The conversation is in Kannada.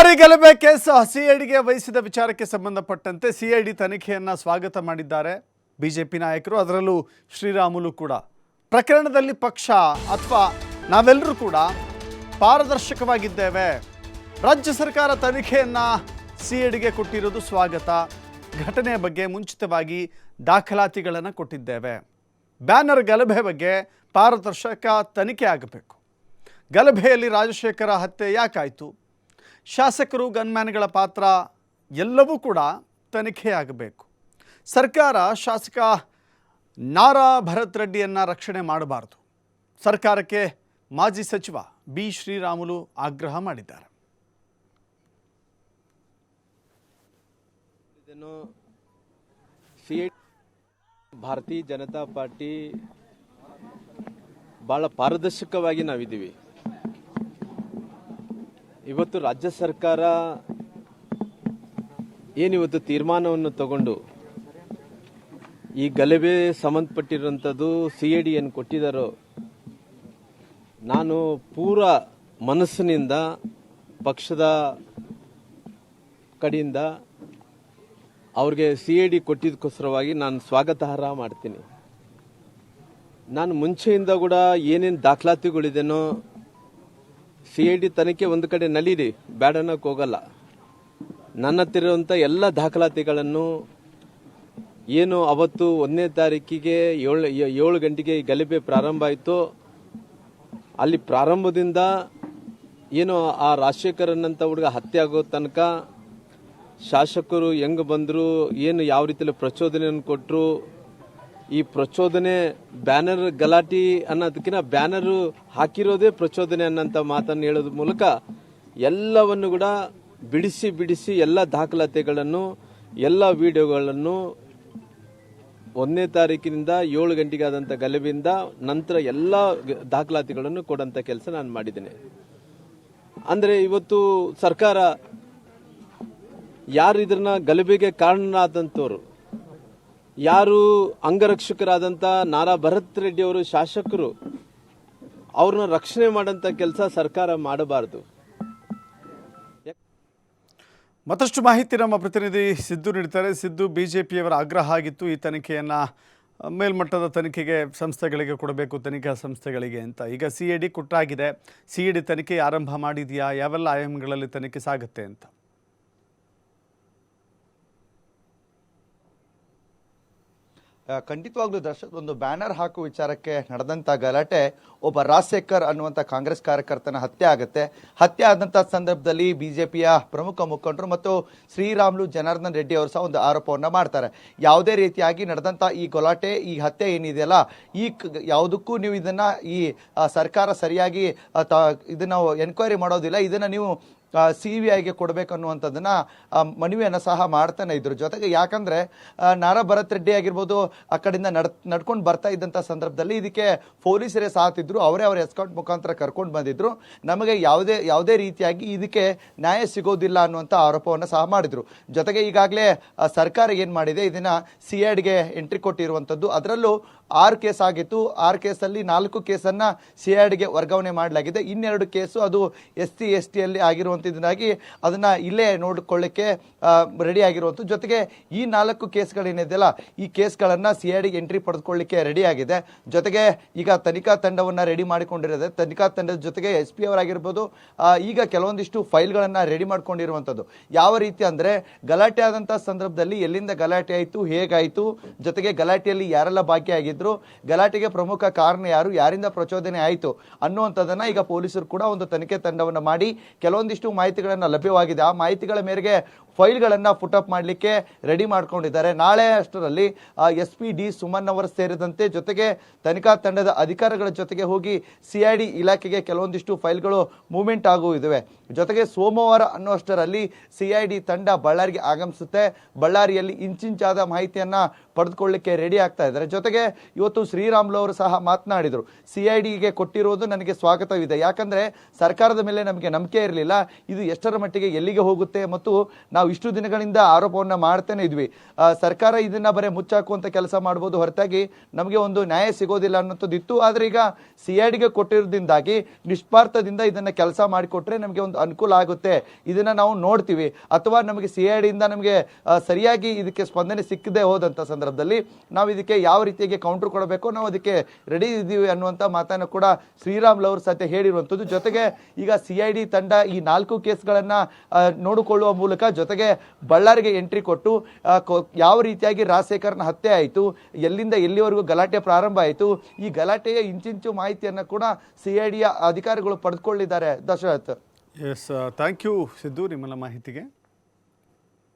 ಬಳ್ಳಾರಿ ಗಲಭೆ ಕೇಸ್ ಸಿಐಡಿಗೆ ವಹಿಸಿದ ವಿಚಾರಕ್ಕೆ ಸಂಬಂಧಪಟ್ಟಂತೆ ಸಿಐಡಿ ತನಿಖೆಯನ್ನು ಸ್ವಾಗತ ಮಾಡಿದ್ದಾರೆ ಬಿಜೆಪಿ ನಾಯಕರು. ಅದರಲ್ಲೂ ಶ್ರೀರಾಮುಲು ಕೂಡ. ಪ್ರಕರಣದಲ್ಲಿ ಪಕ್ಷ ಅಥವಾ ನಾವೆಲ್ಲರೂ ಕೂಡ ಪಾರದರ್ಶಕವಾಗಿದ್ದೇವೆ. ರಾಜ್ಯ ಸರ್ಕಾರ ತನಿಖೆಯನ್ನು ಸಿಐಡಿಗೆ ಕೊಟ್ಟಿರೋದು ಸ್ವಾಗತ. ಘಟನೆಯ ಬಗ್ಗೆ ಮುಂಚಿತವಾಗಿ ದಾಖಲಾತಿಗಳನ್ನು ಕೊಟ್ಟಿದ್ದೇವೆ. ಬ್ಯಾನರ್ ಗಲಭೆ ಬಗ್ಗೆ ಪಾರದರ್ಶಕ ತನಿಖೆ ಆಗಬೇಕು. ಗಲಭೆಯಲ್ಲಿ ರಾಜಶೇಖರ ಹತ್ಯೆ ಯಾಕಾಯಿತು? ಶಾಸಕರು ಗನ್ಮ್ಯಾನ್ಗಳ ಪಾತ್ರ ಎಲ್ಲವೂ ಕೂಡ ತನಿಖೆಯಾಗಬೇಕು. ಸರ್ಕಾರ ಶಾಸಕ ನಾರಾ ಭರತ್ ರೆಡ್ಡಿಯನ್ನು ರಕ್ಷಣೆ ಮಾಡಬಾರದು. ಸರ್ಕಾರಕ್ಕೆ ಮಾಜಿ ಸಚಿವ ಬಿ ಶ್ರೀರಾಮುಲು ಆಗ್ರಹ ಮಾಡಿದ್ದಾರೆ. ಇದನ್ನು ಭಾರತೀಯ ಜನತಾ ಪಾರ್ಟಿ ಬಹಳ ಪಾರದರ್ಶಕವಾಗಿ ನಾವಿದ್ದೀವಿ. ಇವತ್ತು ರಾಜ್ಯ ಸರ್ಕಾರ ಏನಿವತ್ತು ತೀರ್ಮಾನವನ್ನು ತಗೊಂಡು? ಈ ಗಲಭೆ ಸಂಬಂಧಪಟ್ಟಿರುವಂಥದ್ದು ಸಿ ಎ ಡಿ ಏನು ಕೊಟ್ಟಿದ್ದಾರೋ ನಾನು ಪೂರ ಮನಸ್ಸಿನಿಂದ, ಪಕ್ಷದ ಕಡೆಯಿಂದ ಅವ್ರಿಗೆ ಸಿ ಎ ಡಿ ಕೊಟ್ಟಿದ್ದಕ್ಕೋಸ್ಕರವಾಗಿ ನಾನು ಸ್ವಾಗತಾರ್ಹ ಮಾಡ್ತೀನಿ. ನಾನು ಮುಂಚೆಯಿಂದ ಕೂಡ ಏನೇನು ದಾಖಲಾತಿಗಳಿದೆನೋ ಸಿ ಐ ಡಿ ತನಿಖೆ ಒಂದು ಕಡೆ ನಲೀರಿ ಬ್ಯಾಡನಕ್ಕೆ ಹೋಗಲ್ಲ. ನನ್ನ ಹತ್ತಿರುವಂಥ ಎಲ್ಲ ದಾಖಲಾತಿಗಳನ್ನು ಏನು ಅವತ್ತು ಒಂದನೇ ತಾರೀಕಿಗೆ ಏಳು ಏಳು ಗಂಟೆಗೆ ಗಲಭೆ ಪ್ರಾರಂಭ ಆಯಿತು, ಅಲ್ಲಿ ಪ್ರಾರಂಭದಿಂದ ಏನು ಆ ರಾಜಶೇಖರನ್ನಂಥ ಹುಡುಗ ಹತ್ಯೆ ಆಗೋ ತನಕ ಶಾಸಕರು ಹೆಂಗೆ ಬಂದರು, ಏನು ಯಾವ ರೀತಿಯಲ್ಲಿ ಪ್ರಚೋದನೆಯನ್ನು ಕೊಟ್ಟರು ಈ ಪ್ರಚೋದನೆ ಬ್ಯಾನರ್ ಗಲಾಟಿ ಅನ್ನೋದಕ್ಕಿಂತ ಬ್ಯಾನರ್ ಹಾಕಿರೋದೇ ಪ್ರಚೋದನೆ ಅನ್ನೋಂಥ ಮಾತನ್ನು ಹೇಳೋದ್ರ ಮೂಲಕ ಎಲ್ಲವನ್ನು ಕೂಡ ಬಿಡಿಸಿ ಬಿಡಿಸಿ ಎಲ್ಲ ದಾಖಲಾತಿಗಳನ್ನು, ಎಲ್ಲ ವಿಡಿಯೋಗಳನ್ನು ಒಂದನೇ ತಾರೀಕಿನಿಂದ ಏಳು ಗಂಟೆಗೆ ಆದಂಥ ಗಲಭೆಯಿಂದ ನಂತರ ಎಲ್ಲ ದಾಖಲಾತಿಗಳನ್ನು ಕೊಡೋಂಥ ಕೆಲಸ ನಾನು ಮಾಡಿದ್ದೇನೆ. ಅಂದರೆ ಇವತ್ತು ಸರ್ಕಾರ ಯಾರು ಇದನ್ನ ಗಲಭೆಗೆ ಕಾರಣರಾದಂಥವ್ರು ಯಾರು ಅಂಗರಕ್ಷಕರಾದಂಥ ನಾರಾ ಭರತ್ ರೆಡ್ಡಿ ಅವರು ಶಾಸಕರು, ಅವ್ರನ್ನ ರಕ್ಷಣೆ ಮಾಡಂತ ಕೆಲಸ ಸರ್ಕಾರ ಮಾಡಬಾರದು. ಮತ್ತಷ್ಟು ಮಾಹಿತಿ ನಮ್ಮ ಪ್ರತಿನಿಧಿ ಸಿದ್ದು ನೀಡ್ತಾರೆ. ಸಿದ್ದು ಬಿ ಜೆ ಪಿಯವರ ಆಗ್ರಹ ಆಗಿತ್ತು. ಈ ತನಿಖೆಯನ್ನು ಮೇಲ್ಮಟ್ಟದ ತನಿಖೆಗೆ ಸಂಸ್ಥೆಗಳಿಗೆ ಕೊಡಬೇಕು, ತನಿಖಾ ಸಂಸ್ಥೆಗಳಿಗೆ ಅಂತ. ಈಗ ಸಿ ಎ ಡಿ ಕೊಟ್ಟಾಗಿದೆ. ಸಿ ಇ ಡಿ ತನಿಖೆ ಆರಂಭ ಮಾಡಿದೆಯಾ? ಯಾವೆಲ್ಲ ಆಯಾಮಗಳಲ್ಲಿ ತನಿಖೆ ಸಾಗುತ್ತೆ ಅಂತ. ಖಂಡಿತವಾಗ್ಲೂ ದರ್ಶಕ ಒಂದು ಬ್ಯಾನರ್ ಹಾಕುವ ವಿಚಾರಕ್ಕೆ ನಡೆದಂತ ಗಲಾಟೆ ಒಬ್ಬ ರಾಜಶೇಖರ್ ಅನ್ನುವಂಥ ಕಾಂಗ್ರೆಸ್ ಕಾರ್ಯಕರ್ತನ ಹತ್ಯೆ ಆಗುತ್ತೆ. ಹತ್ಯೆ ಆದಂಥ ಸಂದರ್ಭದಲ್ಲಿ ಬಿಜೆಪಿಯ ಪ್ರಮುಖ ಮುಖಂಡರು ಮತ್ತು ಶ್ರೀರಾಮ್ಲು ಜನಾರ್ದನ್ ರೆಡ್ಡಿ ಅವರು ಸಹ ಒಂದು ಆರೋಪವನ್ನು ಮಾಡ್ತಾರೆ. ಯಾವುದೇ ರೀತಿಯಾಗಿ ನಡೆದಂಥ ಈ ಗಲಾಟೆ, ಈ ಹತ್ಯೆ ಏನಿದೆಯಲ್ಲ, ಈ ಯಾವುದಕ್ಕೂ ನೀವು ಇದನ್ನ ಈ ಸರ್ಕಾರ ಸರಿಯಾಗಿ ಇದನ್ನ ಎನ್ಕ್ವೈರಿ ಮಾಡೋದಿಲ್ಲ. ಇದನ್ನ ನೀವು ಸಿ ವಿ ಐಗೆ ಕೊಡಬೇಕು ಅನ್ನುವಂಥದ್ದನ್ನ ಮನವಿಯನ್ನು ಸಹ ಮಾಡ್ತಾನೆ ಇದ್ರು. ಜೊತೆಗೆ ಯಾಕಂದ್ರೆ ನಾರಾ ಭರತ್ ರೆಡ್ಡಿ ಆಗಿರ್ಬೋದು, ಆ ಕಡೆಯಿಂದ ನಡ್, ನಡ್ಕೊಂಡು ಬರ್ತಾ ಇದ್ದಂಥ ಸಂದರ್ಭದಲ್ಲಿ ಇದಕ್ಕೆ ಪೊಲೀಸರೇ ಸಾಥಿದ್ರು ಅವರೇ ಅವರ ಎಸ್ಕಾಟ್ ಮುಖಾಂತರ ಕರ್ಕೊಂಡು ಬಂದಿದ್ರು. ನಮಗೆ ಯಾವುದೇ ಯಾವುದೇ ರೀತಿಯಾಗಿ ಇದಕ್ಕೆ ನ್ಯಾಯ ಸಿಗೋದಿಲ್ಲ ಅನ್ನುವಂಥ ಆರೋಪವನ್ನು ಸಹ ಮಾಡಿದ್ರು. ಜೊತೆಗೆ ಈಗಾಗಲೇ ಸರ್ಕಾರ ಏನು ಮಾಡಿದೆ? ಇದನ್ನ ಸಿ ಎಡ್ಗೆ ಎಂಟ್ರಿ ಕೊಟ್ಟಿರುವಂಥದ್ದು. ಅದರಲ್ಲೂ ಆರು ಕೇಸ್ ಆಗಿತ್ತು. ಆರು ಕೇಸಲ್ಲಿ ನಾಲ್ಕು ಕೇಸನ್ನು ಸಿ ಐಡ್ಗೆ ವರ್ಗಾವಣೆ ಮಾಡಲಾಗಿದೆ. ಇನ್ನೆರಡು ಕೇಸು ಅದು ಎಸ್ ಸಿ, ಎಸ್ ಟಿಯಲ್ಲಿ ಆಗಿರುವಂಥದ್ದಾಗಿ ಅದನ್ನು ಇಲ್ಲೇ ನೋಡಿಕೊಳ್ಳಿಕ್ಕೆ ರೆಡಿ ಆಗಿರುವಂಥದ್ದು. ಜೊತೆಗೆ ಈ ನಾಲ್ಕು ಕೇಸ್ಗಳೇನಿದೆಯಲ್ಲ, ಈ ಕೇಸ್ಗಳನ್ನು ಸಿ ಐ ಡಿಗೆ ಎಂಟ್ರಿ ಪಡೆದುಕೊಳ್ಳಿಕ್ಕೆ ರೆಡಿ ಆಗಿದೆ. ಜೊತೆಗೆ ಈಗ ತನಿಖಾ ತಂಡವನ್ನು ರೆಡಿ ಮಾಡಿಕೊಂಡಿರೋದೆ. ತನಿಖಾ ತಂಡದ ಜೊತೆಗೆ ಎಸ್ ಪಿ ಅವರಾಗಿರ್ಬೋದು ಈಗ ಕೆಲವೊಂದಿಷ್ಟು ಫೈಲ್ಗಳನ್ನು ರೆಡಿ ಮಾಡ್ಕೊಂಡಿರುವಂಥದ್ದು. ಯಾವ ರೀತಿ ಅಂದರೆ ಗಲಾಟೆ ಆದಂಥ ಸಂದರ್ಭದಲ್ಲಿ ಎಲ್ಲಿಂದ ಗಲಾಟೆ ಆಯಿತು, ಹೇಗಾಯಿತು, ಜೊತೆಗೆ ಗಲಾಟೆಯಲ್ಲಿ ಯಾರೆಲ್ಲ ಭಾಗಿಯಾಗಿದ್ರು ಗಲಾಟೆಗೆ ಪ್ರಮುಖ ಕಾರಣ ಯಾರು, ಯಾರಿಂದ ಪ್ರಚೋದನೆ ಆಯಿತು ಅನ್ನುವಂಥದ್ದನ್ನು ಈಗ ಪೊಲೀಸರು ಕೂಡ ಒಂದು ತನಿಖೆ ತಂಡವನ್ನು ಮಾಡಿ ಕೆಲವೊಂದಿಷ್ಟು ಮಾಹಿತಿಗಳನ್ನು ಲಭ್ಯವಾಗಿದೆ. ಆ ಮಾಹಿತಿಗಳ ಮೇರೆಗೆ ಫೈಲ್ಗಳನ್ನ ಪುಟಪ್ ಮಾಡಲಿಕ್ಕೆ ರೆಡಿ ಮಾಡ್ಕೊಂಡಿದ್ದಾರೆ. ನಾಳೆ ಅಷ್ಟರಲ್ಲಿ ಎಸ್ ಪಿ ಡಿ ಸುಮನ್ ಅವರು ಸೇರಿದಂತೆ ಜೊತೆಗೆ ತನಿಖಾ ತಂಡದ ಅಧಿಕಾರಿಗಳ ಜೊತೆಗೆ ಹೋಗಿ ಸಿ ಐ ಡಿ ಇಲಾಖೆಗೆ ಕೆಲವೊಂದಿಷ್ಟು ಫೈಲ್ಗಳು ಮೂವ್ಮೆಂಟ್ ಆಗುವುದಿವೆ. ಜೊತೆಗೆ ಸೋಮವಾರ ಅನ್ನುವಷ್ಟರಲ್ಲಿ ಸಿ ಐ ಡಿ ತಂಡ ಬಳ್ಳಾರಿಗೆ ಆಗಮಿಸುತ್ತೆ. ಬಳ್ಳಾರಿಯಲ್ಲಿ ಇಂಚಿಂಚಾದ ಮಾಹಿತಿಯನ್ನು ಪಡೆದುಕೊಳ್ಳಿಕ್ಕೆ ರೆಡಿ ಆಗ್ತಾ ಇದ್ದಾರೆ. ಜೊತೆಗೆ ಇವತ್ತು ಶ್ರೀರಾಮ್ಲು ಅವರು ಸಹ ಮಾತನಾಡಿದರು. ಸಿ ಐ ಡಿಗೆ ಕೊಟ್ಟಿರುವುದು ನನಗೆ ಸ್ವಾಗತವಿದೆ. ಯಾಕಂದರೆ ಸರ್ಕಾರದ ಮೇಲೆ ನಮಗೆ ನಂಬಿಕೆ ಇರಲಿಲ್ಲ. ಇದು ಎಷ್ಟರ ಮಟ್ಟಿಗೆ ಎಲ್ಲಿಗೆ ಹೋಗುತ್ತೆ ಮತ್ತು ನಾವು ಇಷ್ಟು ದಿನಗಳಿಂದ ಆರೋಪವನ್ನು ಮಾಡ್ತಾನೆ ಇದ್ವಿ. ಸರ್ಕಾರ ಇದನ್ನ ಬರೀ ಮುಚ್ಚಾಕುವಂತ ಕೆಲಸ ಮಾಡ್ಬೋದು. ಹೊರತಾಗಿ ನಮಗೆ ಒಂದು ನ್ಯಾಯ ಸಿಗೋದಿಲ್ಲ ಅನ್ನೋಂಥದ್ದು ಇತ್ತು ಆದರೆ ಈಗ ಸಿ ಐ ಡಿಗೆ ಕೊಟ್ಟಿರೋದ್ರಿಂದಾಗಿ ನಿಷ್ಪಾರ್ಥದಿಂದ ಇದನ್ನ ಕೆಲಸ ಮಾಡಿಕೊಟ್ರೆ ನಮಗೆ ಒಂದು ಅನುಕೂಲ ಆಗುತ್ತೆ. ಇದನ್ನ ನಾವು ನೋಡ್ತೀವಿ. ಅಥವಾ ನಮಗೆ ಸಿ ಐ ಡಿಯಿಂದ ನಮಗೆ ಸರಿಯಾಗಿ ಇದಕ್ಕೆ ಸ್ಪಂದನೆ ಸಿಕ್ಕದೆ ಹೋದಂಥ ಸಂದರ್ಭದಲ್ಲಿ ನಾವು ಇದಕ್ಕೆ ಯಾವ ರೀತಿಯಾಗಿ ಕೌಂಟರ್ ಕೊಡಬೇಕು ನಾವು ಅದಕ್ಕೆ ರೆಡಿ ಇದ್ದೀವಿ ಅನ್ನುವಂಥ ಮಾತನ್ನು ಕೂಡ ಶ್ರೀರಾಮ್ ಲವ್ರ ಸತ್ಯ ಹೇಳಿರುವಂಥದ್ದು. ಜೊತೆಗೆ ಈಗ ಸಿ ಐ ಡಿ ತಂಡ ಈ ನಾಲ್ಕು ಕೇಸ್ಗಳನ್ನು ನೋಡಿಕೊಳ್ಳುವ ಮೂಲಕ ಜೊತೆಗೆ ಬಳ್ಳಾರಿಗೆ ಎಂಟ್ರಿ ಕೊಟ್ಟು ಯಾವ ರೀತಿಯಾಗಿ ರಾಜಶೇಖರ್ನ ಹತ್ಯೆ ಆಯಿತು, ಎಲ್ಲಿಂದ ಎಲ್ಲಿವರೆಗೂ ಗಲಾಟೆ ಪ್ರಾರಂಭ ಆಯಿತು, ಈ ಗಲಾಟೆಯ ಇಂಚಿಂಚು ಮಾಹಿತಿಯನ್ನು ಕೂಡ ಸಿ ಐ ಡಿಯ ಅಧಿಕಾರಿಗಳು ಪಡೆದುಕೊಳ್ಳಿದ್ದಾರೆ. Dasharath. Yes thank you Siddu ನಿಮ್ಮೆಲ್ಲ ಮಾಹಿತಿಗೆ.